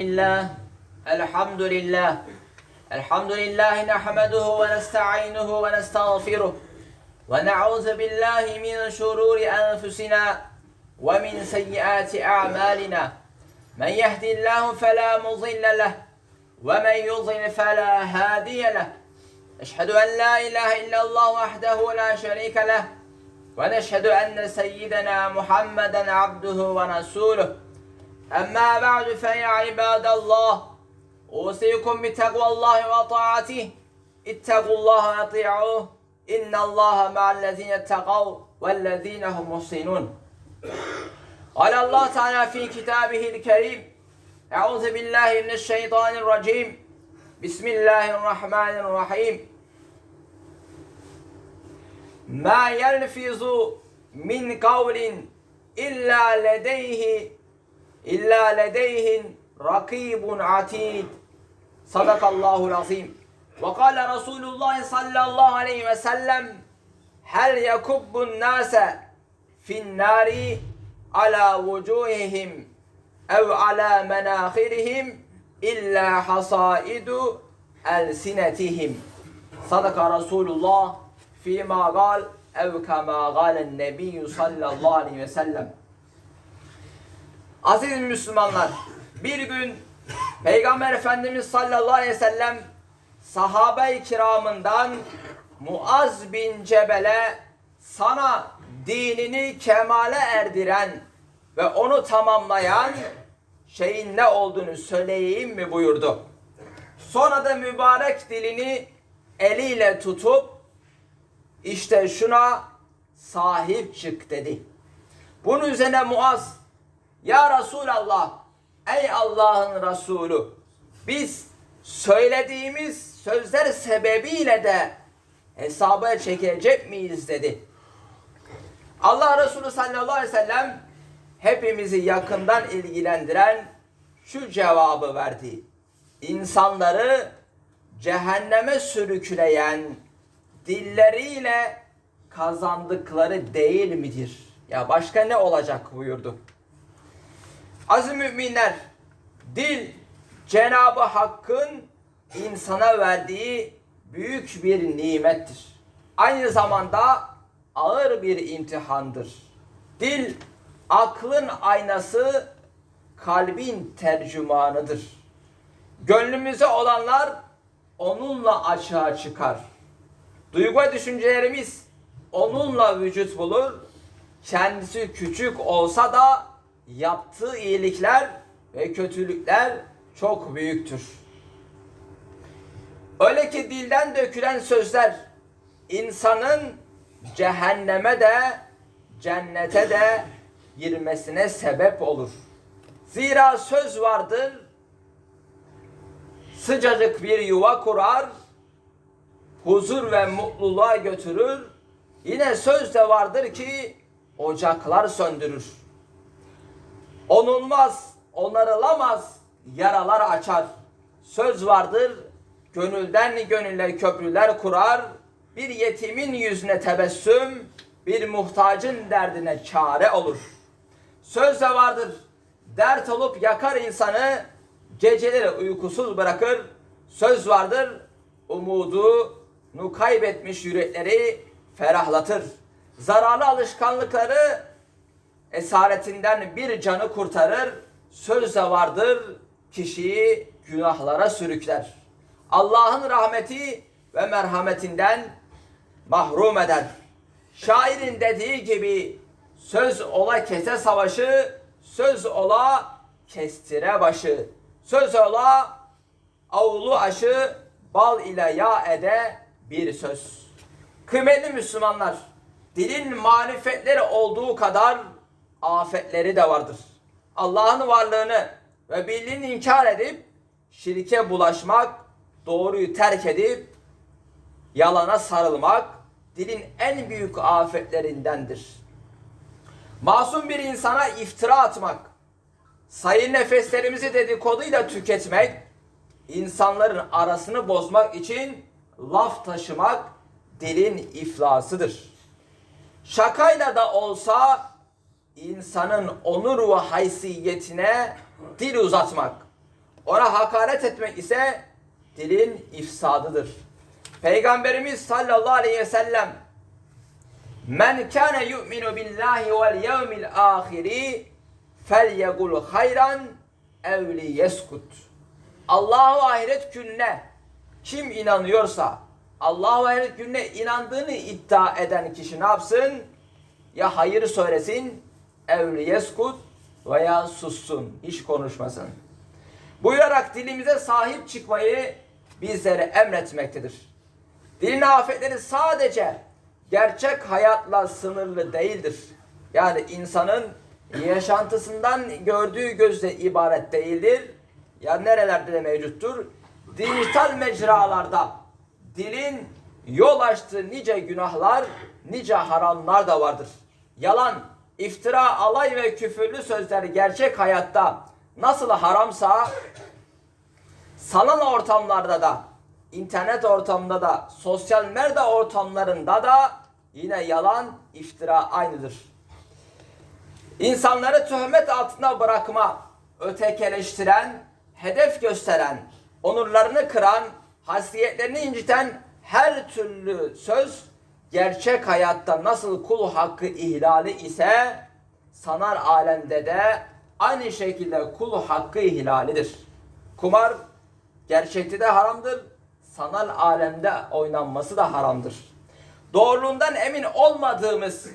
الله. الحمد لله الحمد لله نحمده ونستعينه ونستغفره ونعوذ بالله من شرور أنفسنا ومن سيئات أعمالنا. من يهد الله فلا مضل له ومن يضل فلا هادي له. أشهد أن لا إله إلا الله وحده لا شريك له. ونشهد أن سيدنا محمدا عبده ورسوله. أما بعد فيا عباد الله أوصيكم بتقوى الله وطاعته اتقوا الله وأطيعوه إن الله مع الذين اتقوا والذين هم محسنون قال الله تعالى في كتابه الكريم أعوذ بالله من الشيطان الرجيم بسم الله الرحمن الرحيم ما يلفظ من قول إلا لديه İlla ledeyhin rakibun atid. Sadakallahul azim. Ve kâle Resulullah sallallahu aleyhi ve sellem Hel yekubbun nase fin nari ala vucuhihim ev ala menahirihim illa hasaidu elsinetihim. Sadaka Resulullah fîmâ gâl ev kemâ gâlen nebiyyü sallallahu aleyhi ve sellem. Aziz Müslümanlar, bir gün Peygamber Efendimiz sallallahu aleyhi ve sellem sahabe-i kiramından Muaz bin Cebel'e sana dinini kemale erdiren ve onu tamamlayan şeyin ne olduğunu söyleyeyim mi buyurdu. Sonra da mübarek dilini eliyle tutup işte şuna sahip çık dedi. Bunun üzerine Muaz ya Resulallah, ey Allah'ın Resulü, biz söylediğimiz sözler sebebiyle de hesaba çekilecek miyiz dedi. Allah Resulü sallallahu aleyhi ve sellem hepimizi yakından ilgilendiren şu cevabı verdi. İnsanları cehenneme sürükleyen dilleriyle kazandıkları değil midir? Ya başka ne olacak buyurdu. Aziz müminler, dil Cenab-ı Hakk'ın insana verdiği büyük bir nimettir. Aynı zamanda ağır bir imtihandır. Dil aklın aynası, kalbin tercümanıdır. Gönlümüzde olanlar onunla açığa çıkar. Duygu düşüncelerimiz onunla vücut bulur. Kendisi küçük olsa da yaptığı iyilikler ve kötülükler çok büyüktür. Öyle ki dilden dökülen sözler insanın cehenneme de cennete de girmesine sebep olur. Zira söz vardır, sıcacık bir yuva kurar, huzur ve mutluluğa götürür. Yine söz de vardır ki ocaklar söndürür. Onulmaz, onarılamaz yaralar açar. Söz vardır, gönülden gönülle köprüler kurar. Bir yetimin yüzüne tebessüm, bir muhtacın derdine çare olur. Söz de vardır, dert olup yakar insanı, geceleri uykusuz bırakır. Söz vardır, umudunu kaybetmiş yürekleri ferahlatır. Zararlı alışkanlıkları esaretinden bir canı kurtarır. Söz de vardır kişiyi günahlara sürükler. Allah'ın rahmeti ve merhametinden mahrum eder. Şairin dediği gibi söz ola kese savaşı, söz ola kestire başı, söz ola avlu aşı, bal ile yağ ede bir söz. Kıymetli Müslümanlar, dilin marifetleri olduğu kadar afetleri de vardır. Allah'ın varlığını ve birliğini inkar edip şirke bulaşmak, doğruyu terk edip yalana sarılmak dilin en büyük afetlerindendir. Masum bir insana iftira atmak, sayın nefeslerimizi dedikoduyla tüketmek, insanların arasını bozmak için laf taşımak dilin iflasıdır. Şakayla da olsa insanın onur ve haysiyetine dil uzatmak, Ona hakaret etmek ise dilin ifsadıdır. Peygamberimiz sallallahu aleyhi ve sellem Men kana yu'minu billahi vel yevmil ahiri felyegul hayran ev liyeskut. Allahu ahiret gününe kim inanıyorsa Allahu ahiret gününe inandığını iddia eden kişi ne yapsın? Ya hayır söylesin ev liyeskut veya sussun. Hiç konuşmasın. Buyurarak dilimize sahip çıkmayı bizlere emretmektedir. Dilin afetleri sadece gerçek hayatla sınırlı değildir. Yani insanın yaşantısından gördüğü gözle ibaret değildir. Ya nerelerde de mevcuttur? Dijital mecralarda dilin yol açtığı nice günahlar, nice haramlar da vardır. Yalan, iftira, alay ve küfürlü sözler gerçek hayatta nasıl haramsa sanal ortamlarda da, internet ortamında da, sosyal medya ortamlarında da yine yalan, iftira aynıdır. İnsanları töhmet altına bırakma, ötekeleştiren, hedef gösteren, onurlarını kıran, hasiyetlerini inciten her türlü söz gerçek hayatta nasıl kul hakkı ihlali ise sanal alemde de aynı şekilde kul hakkı ihlalidir. Kumar gerçekte de haramdır, sanal alemde oynanması da haramdır. Doğruluğundan emin olmadığımız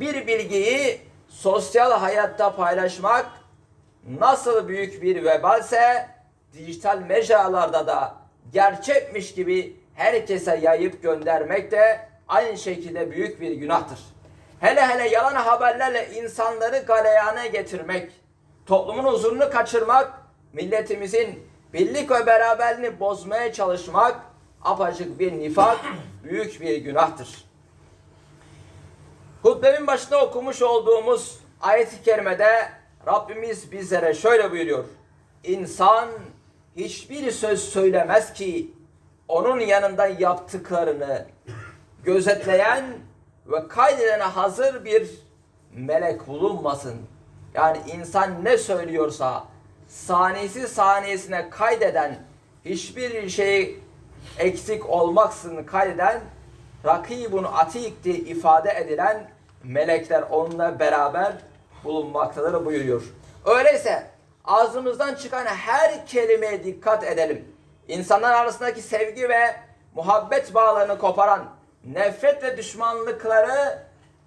bir bilgiyi sosyal hayatta paylaşmak nasıl büyük bir vebalse dijital mecralarda da gerçekmiş gibi herkese yayıp göndermek de aynı şekilde büyük bir günahtır. Hele hele yalan haberlerle insanları galeyana getirmek, toplumun huzurunu kaçırmak, milletimizin birlik ve beraberliğini bozmaya çalışmak apacık bir nifak, büyük bir günahtır. Hutbemin başında okumuş olduğumuz ayet-i kerimede Rabbimiz bizlere şöyle buyuruyor. İnsan hiçbir söz söylemez ki onun yanında yaptıklarını gözetleyen ve kaydedene hazır bir melek bulunmasın. Yani insan ne söylüyorsa saniyesi saniyesine kaydeden hiçbir şey eksik olmaksızın kaydeden rakibun atik diye ifade edilen melekler onunla beraber bulunmaktadır buyuruyor. Öyleyse ağzımızdan çıkan her kelimeye dikkat edelim. İnsanlar arasındaki sevgi ve muhabbet bağlarını koparan nefret ve düşmanlıkları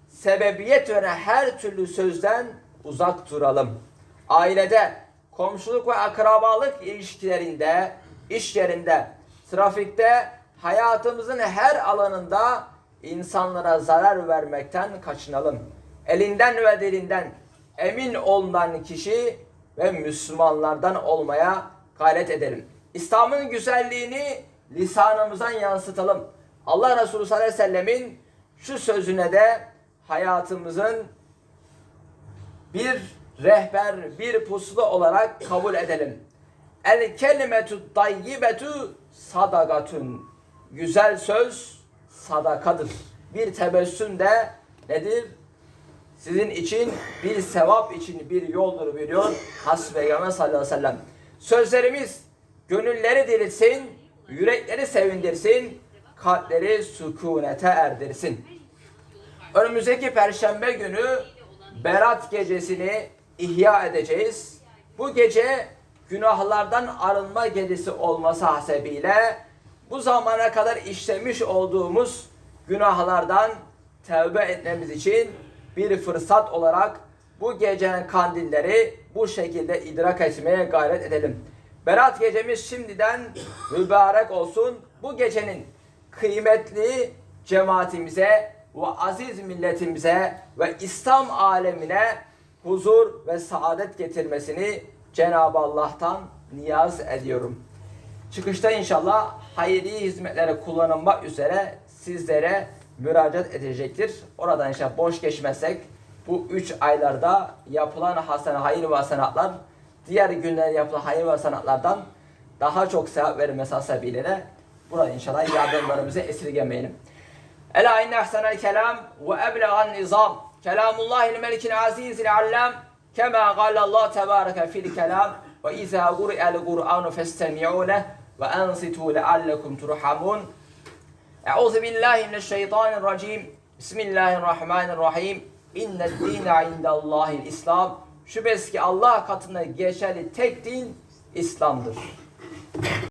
sebebiyet veren her türlü sözden uzak duralım. Ailede, komşuluk ve akrabalık ilişkilerinde, iş yerinde, trafikte, hayatımızın her alanında insanlara zarar vermekten kaçınalım. Elinden ve dilinden emin olunan kişi ve Müslümanlardan olmaya gayret edelim. İslam'ın güzelliğini lisanımızdan yansıtalım. Allah Resulü sallallahu aleyhi ve sellemin şu sözüne de hayatımızın bir rehber, bir puslu olarak kabul edelim. El kelimetu tayyibetu sadagatun. Güzel söz sadakadır. Bir tebessüm de nedir? Sizin için bir sevap için bir yoldur buyuruyor Has Peygamber sallallahu aleyhi ve sellem. Sözlerimiz gönülleri dirilsin, yürekleri sevindirsin, kalpleri sükunete erdirsin. Önümüzdeki perşembe günü Berat gecesini ihya edeceğiz. Bu gece günahlardan arınma gecesi olması hasebiyle bu zamana kadar işlemiş olduğumuz günahlardan tevbe etmemiz için bir fırsat olarak bu gecenin kandilleri bu şekilde idrak etmeye gayret edelim. Berat gecemiz şimdiden mübarek olsun. Bu gecenin kıymetli cemaatimize ve aziz milletimize ve İslam alemine huzur ve saadet getirmesini Cenab-ı Allah'tan niyaz ediyorum. Çıkışta inşallah hayırlı hizmetlere kullanılmak üzere sizlere müracaat edecektir. Oradan inşallah boş geçmezsek bu üç aylarda yapılan hasene, hayır ve hasenatlar diğer günlerde yapılan hayır ve hasenatlardan daha çok sevap verilmesi hasebiyle Burada inşallah yardımlarımızı esirgemeyelim. Ela inne ehsenel kelam ve eblegan nizam. Kelamullahil melikil azizil allam. Kema galallah tebareke fil kelam. Ve izâ gur'el Kur'anu festemi'u leh ve ensitu leallekum turhamun. Euzu billahi mineşşeytanirracim. Bismillahirrahmanirrahim. İnned dîne indallâhil İslam. Şüphesiz ki Allah katında geçerli tek din İslam'dır.